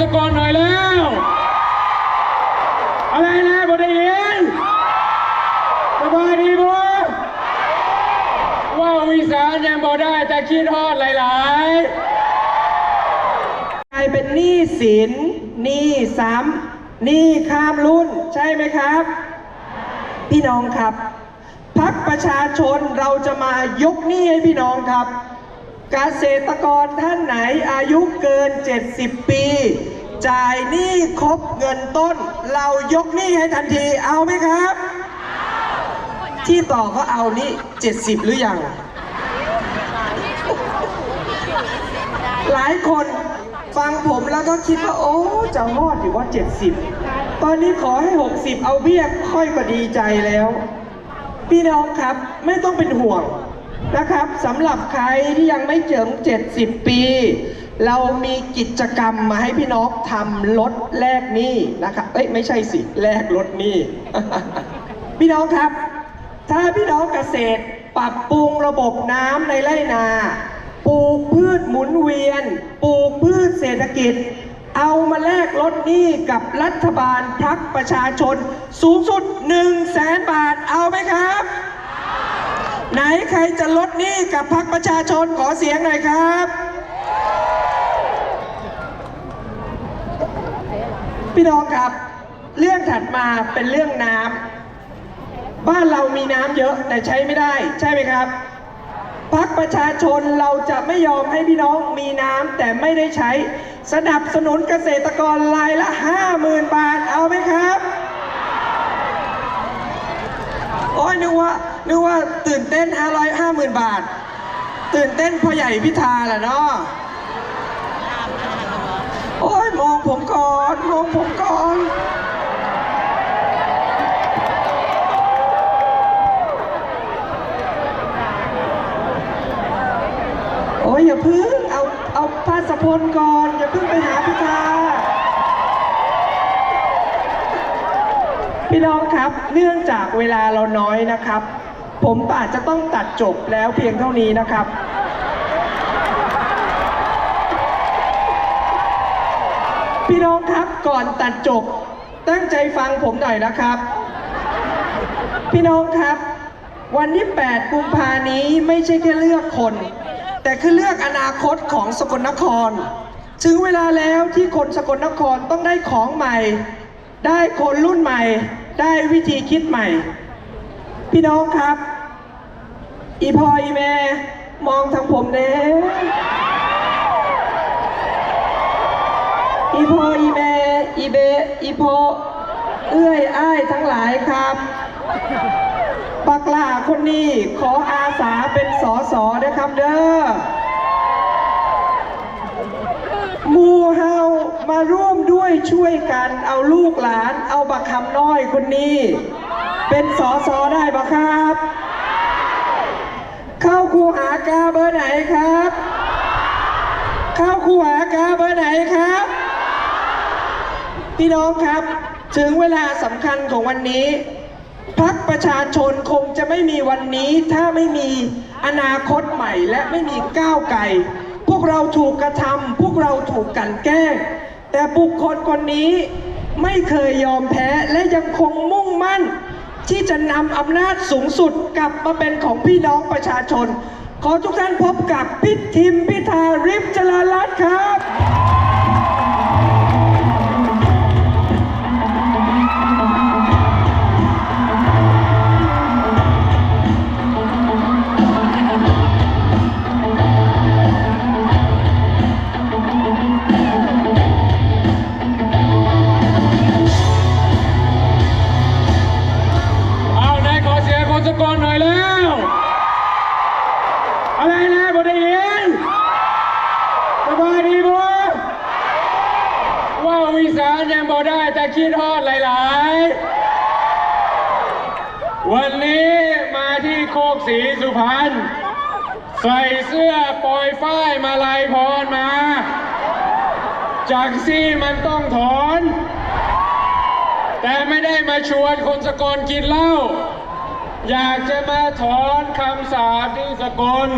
สกลหน่อยแล้ว อะไรนะบไดยินสบายดีบ่ว่าวิสานยังบ่ได้แต่คิดฮอดหลายๆกลายเป็นหนี้สินหนี้ซ้ำหนี้ข้ามรุ่น ใช่ไหมครับ พี่น้องครับพักประชาชนเราจะมายกหนี้ให้พี่น้องครับเกษตรกรท่านไหนอายุเกิน 70 ปี จ่ายหนี้ครบเงินต้น เรายกหนี้ให้ทันทีเอาไหมครับ ที่ต่อเขาเอานี่70 หรือยัง หลายคนฟังผมแล้วก็คิดว่า โอ้จะรอดอยู่ว่า 70 ตอนนี้ขอให้ 60 เอาเบี้ยค่อยก็ดีใจแล้ว พี่น้องครับไม่ต้องเป็นห่วงนะครับสำหรับใครที่ยังไม่เจิง70 ปี เรามีกิจกรรมมาให้พี่น้องทำลดแลกหนี้นะครับเอ้ยไม่ใช่สิแลกลดหนี้ พี่น้องครับ ถ้าพี่น้องเกษตรปรับปรุงระบบน้ำในไร่นา ปลูกพืชหมุนเวียน ปลูกพืชเศรษฐกิจ เอามาแลกลดหนี้กับรัฐบาลพักประชาชน สูงสุด1 0 0 0 0แสนบาทเอาไหมครับ ไหนใครจะลดหนี้กับพักประชาชนขอเสียงหน่อยครับ พี่น้องครับ เรื่องถัดมาเป็นเรื่องน้ำบ้านเรามีน้ำเยอะแต่ใช้ไม่ได้ ใช่ไหมครับพักประชาชนเราจะไม่ยอมให้พี่น้องมีน้ำแต่ไม่ได้ใช้ สนับสนุนเกษตรกรรายละ50,000บาทเอาไหมครับโอ้ยนึกว่านึกว่าตื่นเต้น500 50,000บาท ตื่นเต้นพ่อใหญ่พิธาแหละเนาะโอ้ยมอง ผมก่อนมองผมก่อนโอ้ยอย่าพึ่งเอาเอาพาสพลก่อน อย่าพึ่งไปหาพิธาพี่น้องครับ เนื่องจากเวลาเราน้อยนะครับ ผมอาจจะต้องตัดจบแล้วเพียงเท่านี้นะครับ พี่น้องครับก่อนตัดจบ ตั้งใจฟังผมหน่อยนะครับ พี่น้องครับ วันที่ 8 กุมภานี้ไม่ใช่แค่เลือกคน แต่คือเลือกอนาคตของสกลนคร ถึงเวลาแล้วที่คนสกลนครต้องได้ของใหม่ ได้คนรุ่นใหม่ ได้วิธีคิดใหม่ พี่น้องครับ อีพออีแม่มองทางผมเน่ อีพออีแม่อีเบอีพอเอื้อยอ้ายทั้งหลายครับปักลาคนนี้ขออาสาเป็นสอสอนะครับเด้อมูเฮามาร่วมด้วยช่วยกันเอาลูกหลานเอาบักคำน้อยคนนี้ เป็นสอสอได้ปะครับ เข้าคูหากาเบอร์ไหนครับ เข้าคูหากาเบอร์ไหนครับ พี่น้องครับ ถึงเวลาสำคัญของวันนี้พักประชาชนคงจะไม่มีวันนี้ถ้าไม่มีอนาคตใหม่และไม่มีก้าวไกลพวกเราถูกกระทำพวกเราถูกกันแกล้ง แต่บุคคลคนนี้ไม่เคยยอมแพ้และยังคงมุ่งมั่น ที่จะนำอำนาจสูงสุดกลับมาเป็นของพี่น้องประชาชน ขอทุกท่านพบกับพิทิมพิธาริมจรารัตครับ วันนี้มาที่โคกศรีสุพรรณใส่เสื้อปลอยฝ้ายมาลายพรมา จากซี่มันต้องถอน แต่ไม่ได้มาชวนคนสกลกินเหล้าอยากจะมาถอนคำสาปที่สกล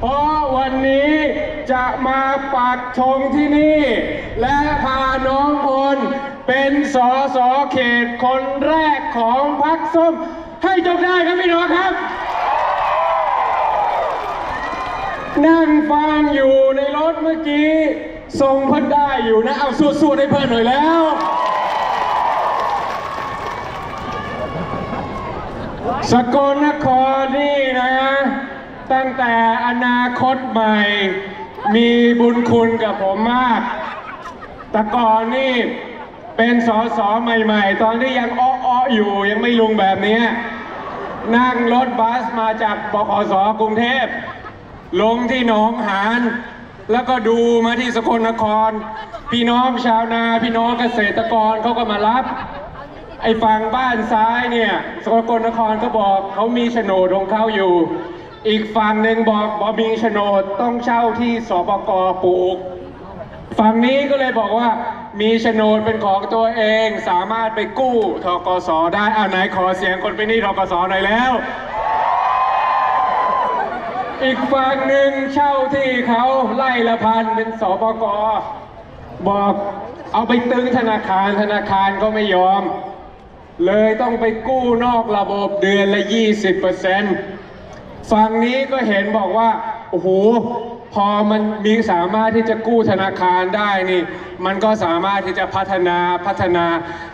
เพราะวันนี้จะมาปักธงที่นี่ และพาน้องพลเป็นสอสอเขตคนแรกของพรรคส้ม ให้จงได้ครับพี่น้องครับ นั่งฟังอยู่ในรถเมื่อกี้ ทรงเพิ่นได้อยู่นะ เอาสู้ๆให้เพิ่นหน่อยแล้วสกลนครนี่นะ ตั้งแต่อนาคตใหม่ มีบุญคุณกับผมมาก แต่ก่อนนี่เป็นสอสอใหม่ ๆ ตอนที่ยังอ้อๆอยู่ยังไม่ลุงแบบนี้ นั่งรถบัสมาจากบขสกรุงเทพ ลงที่หนองหาน แล้วก็ดูมาที่สกลนคร พี่น้องชาวนา พี่น้องเกษตรกรเขาก็มารับ ไอ้ฝั่งบ้านซ้ายเนี่ย สกลนครก็บอกเขามีโฉนดของเขาอยู่ อีกฝั่งหนึ่งบอกบอมีโฉนดต้องเช่าที่สปกปลูก ฝั่งนี้ก็เลยบอกว่ามีโฉนดเป็นของตัวเองสามารถไปกู้ทกสได้เอาไหนขอเสียงคนไปนหนี่ทกสหน่อยแล้ว อีกฝั่งหนึ่งเช่าที่เขาไล่ละพันเป็นสปกบอกเอาไปตึงธนาคารธนาคารก็ไม่ยอม เลยต้องไปกู้นอกระบบเดือนละ 20%ฝั่งนี้ก็เห็นบอกว่า โอ้โห พอมันมีสามารถที่จะกู้ธนาคารได้นี่ มันก็สามารถที่จะพัฒนาพัฒนา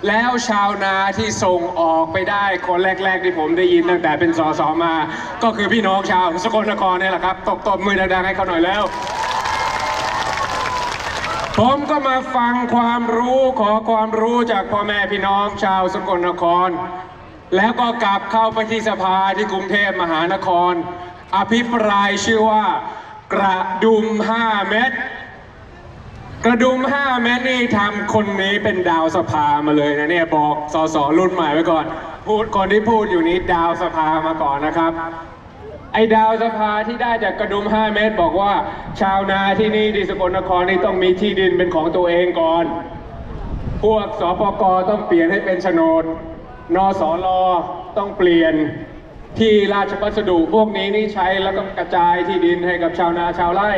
แล้วชาวนาที่ส่งออกไปได้คนแรก ๆ ที่ผมได้ยินตั้งแต่เป็นสสมา ก็คือพี่น้องชาวสกลนครเนี่ยแหละครับตบตบมือดังๆให้เขาหน่อยแล้วผมก็มาฟังความรู้ขอความรู้จากพ่อแม่พี่น้องชาวสกลนคร แล้วก็กลับเข้าไปที่สภาที่กรุงเทพมหานคร อภิปรายชื่อว่า กระดุม 5 เม็ดกระดุม 5 เม็ดนี่ทำคนนี้เป็นดาวสภามาเลยนะเนี่ย บอกสสรุ่นใหม่ไว้ก่อน พูดคนที่พูดอยู่นี้ดาวสภามาก่อนนะครับ ไอ้ดาวสภาที่ได้จากกระดุม 5 เมตรบอกว่า ชาวนาที่นี่ที่สกลนครนี่ต้องมีที่ดินเป็นของตัวเองก่อน พวกสปกต้องเปลี่ยนให้เป็นโฉนดนสลต้องเปลี่ยน ที่ราชพัสดุพวกนี้นี่ใช้แล้วก็กระจายที่ดินให้กับชาวนาชาวไร่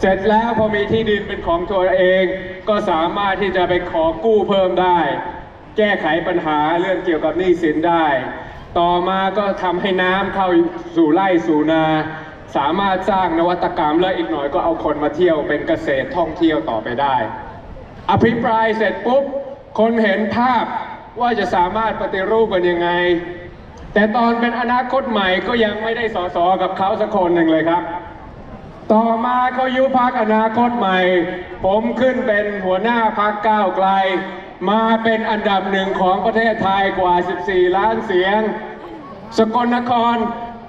เสร็จแล้วพอมีที่ดินเป็นของตัวเอง ก็สามารถที่จะไปขอกู้เพิ่มได้ แก้ไขปัญหาเรื่องเกี่ยวกับหนี้สินได้ ต่อมาก็ทำให้น้ำเข้าสู่ไร่สู่นา สามารถสร้างนวัตกรรมและอีกหน่อยก็เอาคนมาเที่ยวเป็นเกษตรท่องเที่ยวต่อไปได้ อภิปรายเสร็จปุ๊บคนเห็นภาพว่าจะสามารถปฏิรูปกันยังไง แต่ตอนเป็นอนาคตใหม่ก็ยังไม่ได้สอสอกับเขาสักคนหนึ่งเลยครับ ต่อมาเขายุพักอนาคตใหม่ ผมขึ้นเป็นหัวหน้าพักก้าวไกล มาเป็นอันดับหนึ่งของประเทศไทยกว่า 14 ล้านเสียง สกลนคร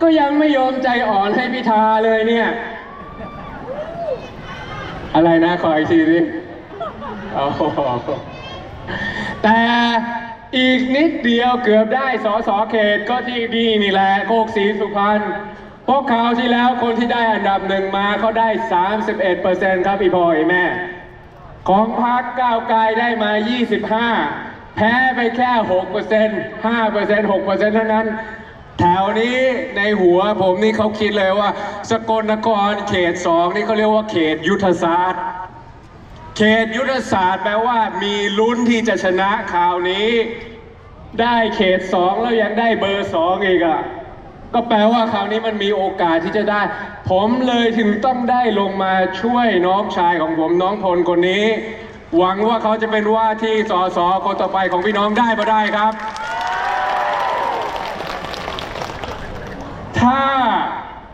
ก็ยังไม่ยอมใจอ่อนให้พิธาเลยเนี่ย อะไรนะขออีกทีดิโอ้แต่ อีกนิดเดียวเกือบได้สอสอเขตก็ที่นี่นี่แหละโคกศรีสุพรรณพราะคราวที่แล้วคนที่ได้อันดับหนึ่งมาเขาได้ 31%ครับพี่พ่อยแม่ ของพรรคก้าวไกลได้มา 25 แพ้ไปแค่ 6% 5% 6%เท่านั้น แถวนี้ในหัวผมนี่เขาคิดเลยว่า สกลนครเขต 2 นี่เขาเรียกว่าเขตยุทธศาสตร์ เขตยุทธศาสตร์แปลว่า มีลุ้นที่จะชนะคราวนี้ ได้เขตสองแล้วยังได้เบอร์สองอีกอะก็แปลว่าคราวนี้มันมีโอกาสที่จะได้ ผมเลยถึงต้องได้ลงมาช่วยน้องชายของผมน้องพลคนนี้ หวังว่าเขาจะเป็นว่าที่สสคนต่อไปของพี่น้องได้มาได้ครับ